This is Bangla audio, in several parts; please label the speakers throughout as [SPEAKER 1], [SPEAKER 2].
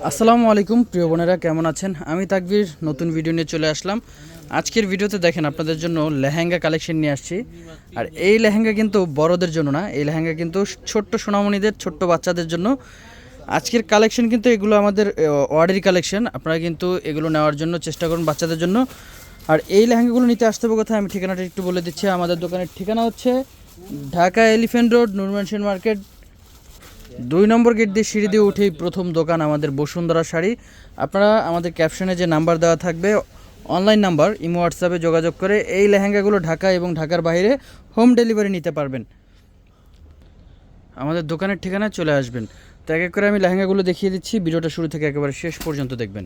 [SPEAKER 1] আসসালামু আলাইকুম, প্রিয় বোনেরা, কেমন আছেন? আমি তাকবির, নতুন ভিডিও নিয়ে চলে আসলাম। আজকের ভিডিওতে দেখেন আপনাদের জন্য লেহেঙ্গা কালেকশন নিয়ে আসছি। আর এই লেহেঙ্গা কিন্তু বড়দের জন্য না, এই লেহেঙ্গা কিন্তু ছোট্ট সোনামণিদের, ছোট্ট বাচ্চাদের জন্য। আজকের কালেকশন কিন্তু এগুলো আমাদের অর্ডারি কালেকশন। আপনারা কিন্তু এগুলো নেওয়ার জন্য চেষ্টা করুন বাচ্চাদের জন্য। আর এই লেহেঙ্গাগুলো নিতে আসতে হবে কোথায়? আমি ঠিকানাটা একটু বলে দিচ্ছি। আমাদের দোকানের ঠিকানা হচ্ছে ঢাকা এলিফেন্ট রোড নুরমানসিন মার্কেট দুই নম্বর গেট দিয়ে সিঁড়ি দিয়ে উঠেই প্রথম দোকান আমাদের বসুন্ধরা শাড়ি। আপনারা আমাদের ক্যাপশনে যে নাম্বার দেওয়া থাকবে, অনলাইন নাম্বার, ইমো, হোয়াটসঅ্যাপে যোগাযোগ করে এই লেহেঙ্গাগুলো ঢাকা এবং ঢাকার বাইরে হোম ডেলিভারি নিতে পারবেন। আমাদের দোকানের ঠিকানায় চলে আসবেন। তো এক করে আমি লেহেঙ্গাগুলো দেখিয়ে দিচ্ছি। ভিডিওটা শুরু থেকে একেবারে শেষ পর্যন্ত দেখবেন।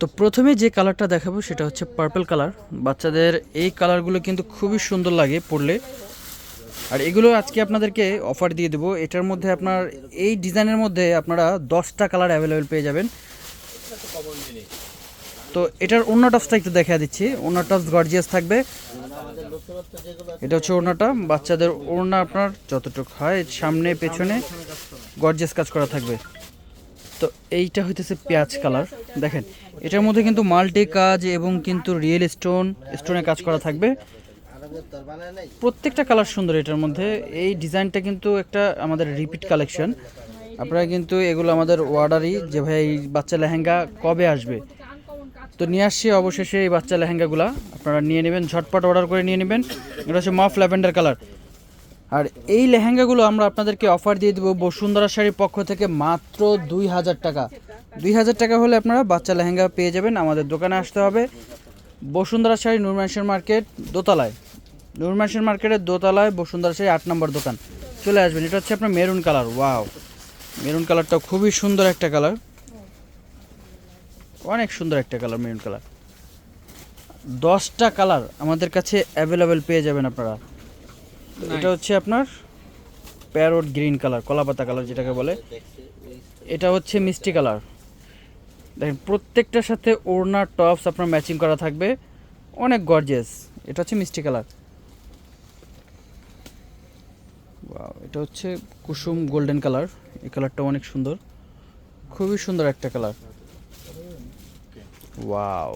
[SPEAKER 1] তো প্রথমে যে কালারটা দেখাবো সেটা হচ্ছে পার্পল কালার বাচ্চাদের এই কালারগুলো কিন্তু খুবই সুন্দর লাগে পরলে। আর এগুলো আজকে আপনাদেরকে অফার দিয়ে দেবো। এটার মধ্যে আপনার, এই ডিজাইনের মধ্যে আপনারা দশটা কালার অ্যাভেলেবেল পেয়ে যাবেন। তো এটার অন্য টপসটা একটু দেখা দিচ্ছি। অন্য টপস গর্জিয়াস থাকবে। এটা হচ্ছে ওড়নাটা। বাচ্চাদের ওড়না আপনার যতটুকু হয়, সামনে, পেছনে গর্জিয়াস কাজ করা থাকবে। তো এইটা হইতেছে পেঁয়াজ কালার দেখেন, এটার মধ্যে কিন্তু মাল্টি কাজ এবং কিন্তু রিয়েল স্টোন স্টোনে কাজ করা থাকবে। প্রত্যেকটা কালার সুন্দর এটার মধ্যে। এই ডিজাইনটা কিন্তু একটা আমাদের রিপিট কালেকশন আপনারা কিন্তু এগুলো আমাদের অর্ডারই যে ভাই এই বাচ্চা লেহেঙ্গা কবে আসবে? তো নিয়ে আসছি অবশেষে এই বাচ্চা লেহেঙ্গাগুলো। আপনারা নিয়ে নেবেন, ঝটপট অর্ডার করে নিয়ে নেবেন। এটা হচ্ছে মফ ল্যাভেন্ডার কালার আর এই লেহেঙ্গাগুলো আমরা আপনাদেরকে অফার দিয়ে দেবো বসুন্ধরা শাড়ির পক্ষ থেকে মাত্র দুই হাজার টাকা। দুই হাজার টাকা হলে আপনারা বাচ্চা লেহেঙ্গা পেয়ে যাবেন। আমাদের দোকানে আসতে হবে। বসুন্ধরা শাড়ি নুরমানসের মার্কেট দোতলায়। নুরমানসের মার্কেটের দোতলায় বসুন্ধরা সেই আট নম্বর দোকান। চলে আসবেন এটা হচ্ছে আপনার মেরুন কালার ওয়াও। মেরুন কালারটা খুবই সুন্দর একটা কালার। অনেক সুন্দর একটা কালার মেরুন কালার। দশটা কালার আমাদের কাছে অ্যাভেলেবেল পেয়ে যাবেন আপনারা। এটা হচ্ছে আপনার প্যারোট গ্রিন কালার কলাপাতা কালার যেটাকে বলে। এটা হচ্ছে মিষ্টি কালার। দেখেন প্রত্যেকটার সাথে ওড়না টপস আপনার ম্যাচিং করা থাকবে। অনেক গর্জেস এটা হচ্ছে মিষ্টি কালার। এটা হচ্ছে কুসুম গোল্ডেন কালার। এই কালারটা অনেক সুন্দর। খুবই সুন্দর একটা কালার। ওয়াও।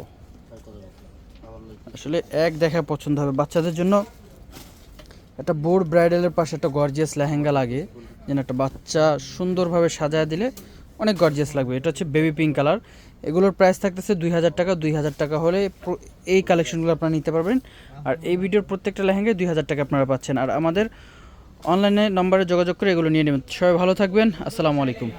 [SPEAKER 1] আসলে এক দেখা পছন্দ হবে। বাচ্চাদের জন্য একটা বোর্ড ব্রাইডালের পাশে একটা গর্জিয়াস লেহেঙ্গা লাগে, যেন একটা বাচ্চা সুন্দরভাবে সাজায় দিলে অনেক গর্জিয়াস লাগবে। এটা হচ্ছে বেবি পিঙ্ক কালার। এগুলোর প্রাইস থাকতেছে দুই হাজার টাকা। দুই হাজার টাকা হলে এই কালেকশনগুলো আপনারা নিতে পারবেন। আর এই ভিডিওর প্রত্যেকটা লেহেঙ্গায় দুই হাজার টাকা আপনারা পাচ্ছেন। আর আমাদের অনলাইনে নম্বরে যোগাযোগ করে এগুলো নিয়ে নেবেন। সবাই ভালো থাকবেন। আসসালামু আলাইকুম।